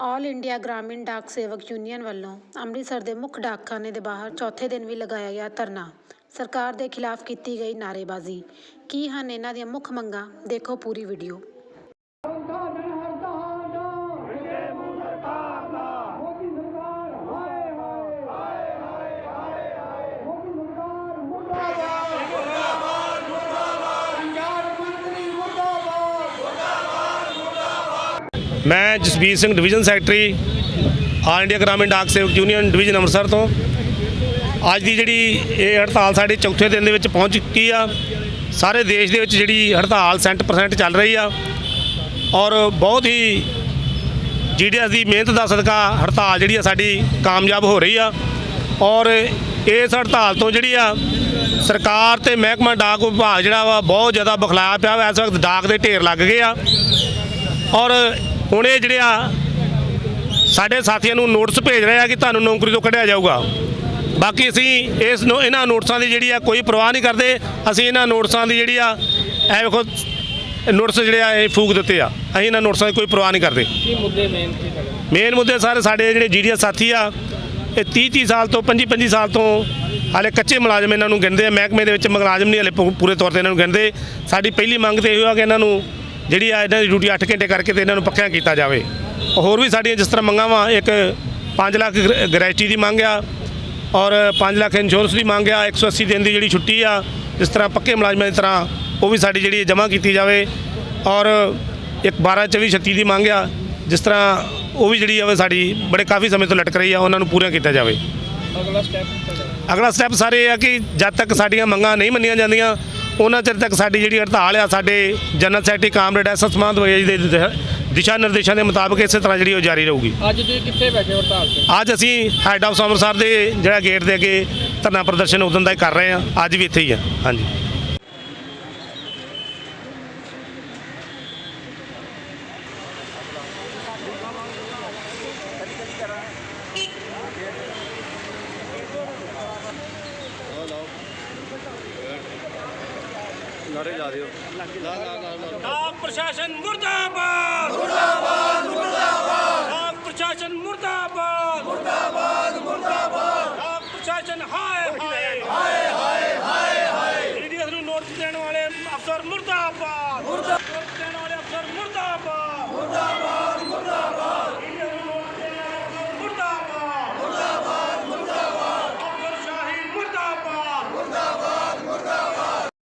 ਆਲ India Gramin Dak Sevak union ਵੱਲੋਂ ਅੰਮ੍ਰਿਤਸਰ ਦੇ ਮੁੱਖ ਡਾਕਖਾਨੇ ਦੇ ਬਾਹਰ ਚੌਥੇ ਦਿਨ ਵੀ ਲਗਾਇਆ ਗਿਆ ਧਰਨਾ। ਸਰਕਾਰ ਦੇ ਖਿਲਾਫ ਕੀਤੀ ਗਈ ਨਾਅਰੇਬਾਜ਼ੀ। ਕੀ ਹਨ ਇਹਨਾਂ ਦੀਆਂ ਮੁੱਖ ਮੰਗਾਂ? ਦੇਖੋ ਪੂਰੀ ਵੀਡੀਓ। ਮੈਂ Jasbir Singh division secretary all India Gramin Dak Sevak union division Amritsar ਤੋਂ। ਅੱਜ ਦੀ ਜਿਹੜੀ ਇਹ ਹੜਤਾਲ ਸਾਡੇ ਚੌਥੇ ਦਿਨ ਦੇ ਵਿੱਚ ਪਹੁੰਚ ਚੁੱਕੀ ਆ। ਸਾਰੇ ਦੇਸ਼ ਦੇ ਵਿੱਚ ਜਿਹੜੀ ਹੜਤਾਲ 100% ਚੱਲ ਰਹੀ ਆ। ਔਰ ਬਹੁਤ ਹੀ ਜੀਡੀਐਸ ਦੀ ਮਿਹਨਤ ਦਾ ਸਦਕਾ ਹੜਤਾਲ ਜਿਹੜੀ ਆ ਸਾਡੀ ਕਾਮਯਾਬ ਹੋ ਰਹੀ ਆ। ਔਰ ਇਸ ਹੜਤਾਲ ਤੋਂ ਜਿਹੜੀ ਆ ਸਰਕਾਰ ਤੇ ਮਹਿਕਮਾ ਡਾਕ ਵਿਭਾਗ ਜਿਹੜਾ ਵਾ ਬਹੁਤ ਜ਼ਿਆਦਾ ਬਖਲਾਇਆ ਪਿਆ ਵਾ। ਇਸ ਵਕਤ ਡਾਕ ਦੇ ਢੇਰ ਲੱਗ ਗਏ ਆ। ਔਰ ਹੁਣ ਇਹ ਜਿਹੜੇ ਆ ਸਾਡੇ ਸਾਥੀਆਂ ਨੂੰ ਨੋਟਿਸ ਭੇਜ ਰਹੇ ਆ ਕਿ ਤੁਹਾਨੂੰ ਨੌਕਰੀ ਤੋਂ ਕੱਢਿਆ ਜਾਊਗਾ। ਬਾਕੀ ਅਸੀਂ ਇਸ ਨੂੰ ਇਹਨਾਂ ਨੋਟਿਸਾਂ ਦੀ ਜਿਹੜੀ ਆ ਕੋਈ ਪਰਵਾਹ ਨਹੀਂ ਕਰਦੇ। ਅਸੀਂ ਇਹਨਾਂ ਨੋਟਿਸਾਂ ਦੀ ਜਿਹੜੀ ਆ ਇਹ ਵੇਖੋ ਨੋਟਿਸ ਜਿਹੜੇ ਆ ਇਹ ਫੂਕ ਦਿੱਤੇ ਆ। ਅਸੀਂ ਇਹਨਾਂ ਨੋਟਿਸਾਂ ਦੀ ਕੋਈ ਪਰਵਾਹ ਨਹੀਂ ਕਰਦੇ। ਕੀ ਮੁੱਦੇ ਮੇਨ ਕੀ ਤੁਹਾਡੇ? ਮੇਨ ਮੁੱਦੇ ਸਾਰੇ ਸਾਡੇ ਜਿਹੜੇ ਜੀਡੀਐਸ ਸਾਥੀ ਆ ਇਹ 30 30 ਸਾਲ ਤੋਂ 25 25 ਸਾਲ ਤੋਂ ਹਾਲੇ ਕੱਚੇ ਮੁਲਾਜ਼ਮ ਇਹਨਾਂ ਨੂੰ ਗਿਣਦੇ ਆ। ਮਹਿਕਮੇ ਦੇ ਵਿੱਚ ਮੁਲਾਜ਼ਮ ਨਹੀਂ ਹਾਲੇ ਪੂਰੇ ਤੌਰ ਤੇ ਇਹਨਾਂ ਨੂੰ ਗਿਣਦੇ। ਸਾਡੀ ਪਹਿਲੀ ਮੰਗ ਤੇ ਇਹ ਆ ਕਿ ਇਹਨਾਂ ਨੂੰ ਜਿਹੜੀ ਆ ਇਹਨਾਂ ਦੀ ਡਿਊਟੀ 8 ਘੰਟੇ ਕਰਕੇ ਤੇ ਇਹਨਾਂ ਨੂੰ ਪੱਕਿਆਂ ਕੀਤਾ ਜਾਵੇ। ਹੋਰ ਵੀ ਸਾਡੀਆਂ ਜਿਸ ਤਰ੍ਹਾਂ ਮੰਗਾਂ ਵਾ ਇੱਕ 5 ਲੱਖ ਗ੍ਰੈ- ਗ੍ਰੈਚੁਟੀ ਦੀ ਮੰਗ ਆ ਔਰ 5 ਲੱਖ ਇੰਸ਼ੋਰੈਂਸ ਦੀ ਮੰਗ ਆ 180 ਦਿਨ ਦੀ ਜਿਹੜੀ ਛੁੱਟੀ ਆ ਜਿਸ ਤਰ੍ਹਾਂ ਪੱਕੇ ਮੁਲਾਜ਼ਮਾਂ ਦੀ ਤਰ੍ਹਾਂ ਉਹ ਵੀ ਸਾਡੀ ਜਿਹੜੀ ਜਮ੍ਹਾਂ ਕੀਤੀ ਜਾਵੇ। ਔਰ ਇੱਕ 12 24 36 ਦੀ ਮੰਗ ਆ ਜਿਸ ਤਰ੍ਹਾਂ ਉਹ ਵੀ ਜਿਹੜੀ ਆ ਸਾਡੀ ਬੜੇ ਕਾਫੀ ਸਮੇਂ ਤੋਂ ਲਟਕ ਰਹੀ ਆ ਉਹਨਾਂ ਨੂੰ ਪੂਰਾ ਕੀਤਾ ਜਾਵੇ। ਅਗਲਾ ਸਟੈਪ ਤੁਹਾਡਾ ਅਗਲਾ ਸਟੈਪ ਸਾਰੇ ਇਹ ਆ ਕਿ ਜਦ ਤੱਕ ਸਾਡੀਆਂ ਮੰਗਾਂ ਨਹੀਂ ਮੰਨੀਆਂ ਜਾਂਦੀਆਂ ਉਹਨਾਂ ਚਿਰ ਤੱਕ ਸਾਡੀ ਜਿਹੜੀ ਹੜਤਾਲ ਆ ਸਾਡੇ ਜਨਰਲ ਸੈਕਟਰੀ ਕਾਮਰੇਡ ਐਸ ਸਮਾਨ ਦਵਾਈ ਦੇ ਦਿਸ਼ਾ- ਦਿਸ਼ਾ ਨਿਰਦੇਸ਼ਾਂ ਦੇ ਮੁਤਾਬਕ ਇਸੇ ਤਰ੍ਹਾਂ ਜਿਹੜੀ ਉਹ ਜਾਰੀ ਰਹੂਗੀ। ਅੱਜ ਤੁਸੀਂ ਕਿੱਥੇ ਬੈਠੇ ਹੋ ਹੜਤਾਲ ਤੇ? ਅੱਜ ਅਸੀਂ ਹੈੱਡ ਆਫ ਅੰਮ੍ਰਿਤਸਰ ਦੇ ਜਿਹੜਾ ਗੇਟ ਦੇ ਅੱਗੇ ਧਰਨਾ ਪ੍ਰਦਰਸ਼ਨ ਉਦੋਂ ਦਾ ਹੀ ਕਰ ਰਹੇ ਹਾਂ। ਅੱਜ ਵੀ ਇੱਥੇ ਹੀ ਆ। ਹਾਂਜੀ। ਡਾਕ ਪ੍ਰਸ਼ਾਸਨ ਮੁਰਦਾਬਾਦ ਮੁਰਦਾਬਾਦ।